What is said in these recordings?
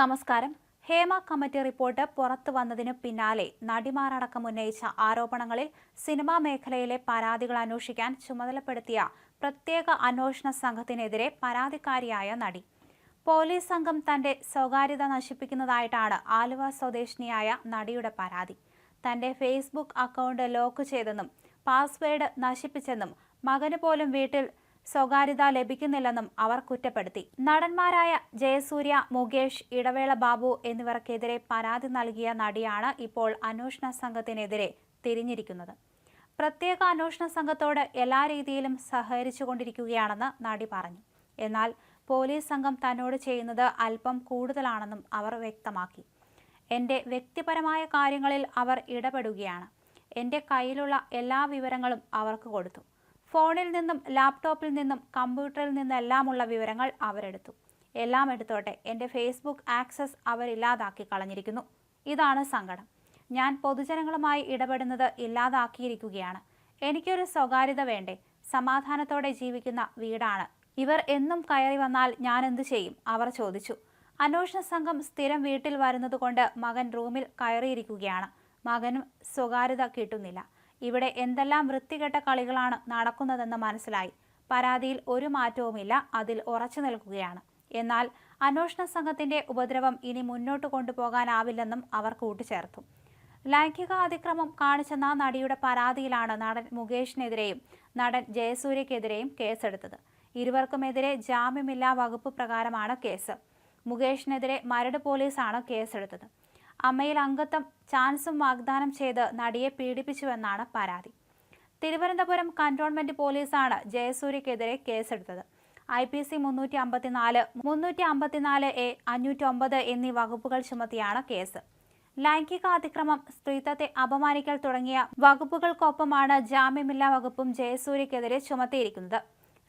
നമസ്കാരം. Hema committee report പുറത്തു വന്നതിനു പിന്നാലെ നടിമാരടക്കം ഉന്നയിച്ച ആരോപണങ്ങളിൽ സിനിമാ മേഖലയിലെ പരാതികൾ അന്വേഷിക്കാൻ ചുമതലപ്പെടുത്തിയ പ്രത്യേക അന്വേഷണ സംഘത്തിനെതിരെ പരാതിക്കാരിയായ നടി. പോലീസ് സംഘം തന്റെ സ്വകാര്യത നശിപ്പിക്കുന്നതായിട്ടാണ് ആലുവ സ്വദേശിനിയായ നടിയുടെ പരാതി. തന്റെ ഫേസ്ബുക്ക് അക്കൗണ്ട് ലോക്ക് ചെയ്തെന്നും പാസ്വേഡ് നശിപ്പിച്ചെന്നും മകന് പോലും വീട്ടിൽ സ്വകാര്യത ലഭിക്കുന്നില്ലെന്നും അവർ കുറ്റപ്പെടുത്തി. നടന്മാരായ ജയസൂര്യ മുകേഷ് ഇടവേള ബാബു എന്നിവർക്കെതിരെ പരാതി നൽകിയ നടിയാണ് ഇപ്പോൾ അന്വേഷണ സംഘത്തിനെതിരെ തിരിഞ്ഞിരിക്കുന്നത്. പ്രത്യേക അന്വേഷണ സംഘത്തോട് എല്ലാ രീതിയിലും സഹകരിച്ചുകൊണ്ടിരിക്കുകയാണെന്ന് നടി പറഞ്ഞു. എന്നാൽ പോലീസ് സംഘം തന്നോട് ചെയ്യുന്നത് അല്പം കൂടുതലാണെന്നും അവർ വ്യക്തമാക്കി. എന്റെ വ്യക്തിപരമായ കാര്യങ്ങളിൽ അവർ ഇടപെടുകയാണ്. എന്റെ കയ്യിലുള്ള എല്ലാ വിവരങ്ങളും അവർക്ക് കൊടുത്തു. ഫോണിൽ നിന്നും ലാപ്ടോപ്പിൽ നിന്നും കമ്പ്യൂട്ടറിൽ നിന്നെല്ലാമുള്ള വിവരങ്ങൾ അവരെടുത്തു. എല്ലാം എടുത്തോട്ടെ എന്റെ ഫേസ്ബുക്ക് ആക്സസ് അവരില്ലാതാക്കി കളഞ്ഞിരിക്കുന്നു. ഇതാണ് സങ്കടം. ഞാൻ പൊതുജനങ്ങളുമായി ഇടപെടുന്നത് ഇല്ലാതാക്കിയിരിക്കുകയാണ്. എനിക്കൊരു സ്വകാര്യത വേണ്ടേ? സമാധാനത്തോടെ ജീവിക്കുന്ന വീടാണ്. ഇവർ എന്നും കയറി വന്നാൽ ഞാൻ എന്തു ചെയ്യും? അവർ ചോദിച്ചു. അന്വേഷണ സംഘം സ്ഥിരം വീട്ടിൽ വരുന്നതുകൊണ്ട് മകൻ റൂമിൽ കയറിയിരിക്കുകയാണ്. മകനും സ്വകാര്യത കിട്ടുന്നില്ല. ഇവിടെ എന്തെല്ലാം വൃത്തികെട്ട കളികളാണ് നടക്കുന്നതെന്ന് മനസ്സിലായി. പരാതിയിൽ ഒരു മാറ്റവുമില്ല അതിൽ ഉറച്ചു നിൽക്കുകയാണ്. എന്നാൽ അന്വേഷണ സംഘത്തിന്റെ ഉപദ്രവം ഇനി മുന്നോട്ട് കൊണ്ടുപോകാനാവില്ലെന്നും അവർ കൂട്ടിച്ചേർത്തു. ലൈംഗിക അതിക്രമം കാണിച്ചെന്ന നടിയുടെ പരാതിയിലാണ് നടൻ മുകേഷിനെതിരെയും നടൻ ജയസൂര്യക്കെതിരെയും കേസെടുത്തത്. ഇരുവർക്കുമെതിരെ ജാമ്യമില്ലാ വകുപ്പ് പ്രകാരമാണ് കേസ്. മുകേഷിനെതിരെ മരട് പോലീസാണ് കേസെടുത്തത്. അമ്മയിൽ അംഗത്വം ചാൻസും വാഗ്ദാനം ചെയ്ത് നടിയെ പീഡിപ്പിച്ചുവെന്നാണ് പരാതി. തിരുവനന്തപുരം കന്റോൺമെന്റ് പോലീസാണ് ജയസൂര്യക്കെതിരെ കേസെടുത്തത്. ഐ പി സി മുന്നൂറ്റി അമ്പത്തിനാല് മുന്നൂറ്റി അമ്പത്തിനാല് എ അഞ്ഞൂറ്റൊമ്പത് എന്നീ വകുപ്പുകൾ ചുമത്തിയാണ് കേസ്. ലൈംഗിക അതിക്രമം സ്ത്രീത്വത്തെ അപമാനിക്കൽ തുടങ്ങിയ വകുപ്പുകൾക്കൊപ്പമാണ് ജാമ്യമില്ലാ വകുപ്പും ജയസൂര്യക്കെതിരെ ചുമത്തിയിരിക്കുന്നത്.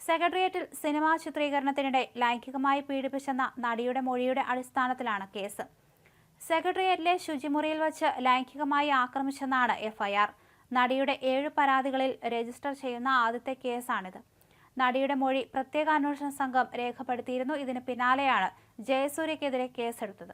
സെക്രട്ടേറിയറ്റിൽ സിനിമാ ചിത്രീകരണത്തിനിടെ ലൈംഗികമായി പീഡിപ്പിച്ചെന്ന നടിയുടെ മൊഴിയുടെ അടിസ്ഥാനത്തിലാണ് കേസ്. സെക്രട്ടേറിയറ്റിലെ ശുചിമുറിയിൽ വച്ച് ലൈംഗികമായി ആക്രമിച്ചെന്നാണ് എഫ്ഐആർ. നടിയുടെ ഏഴ് പരാതികളിൽ രജിസ്റ്റർ ചെയ്യുന്ന ആദ്യത്തെ കേസാണിത്. നടിയുടെ മൊഴി പ്രത്യേക അന്വേഷണ സംഘം രേഖപ്പെടുത്തിയിരുന്നു. ഇതിന് പിന്നാലെയാണ് ജയസൂര്യക്കെതിരെ കേസെടുത്തത്.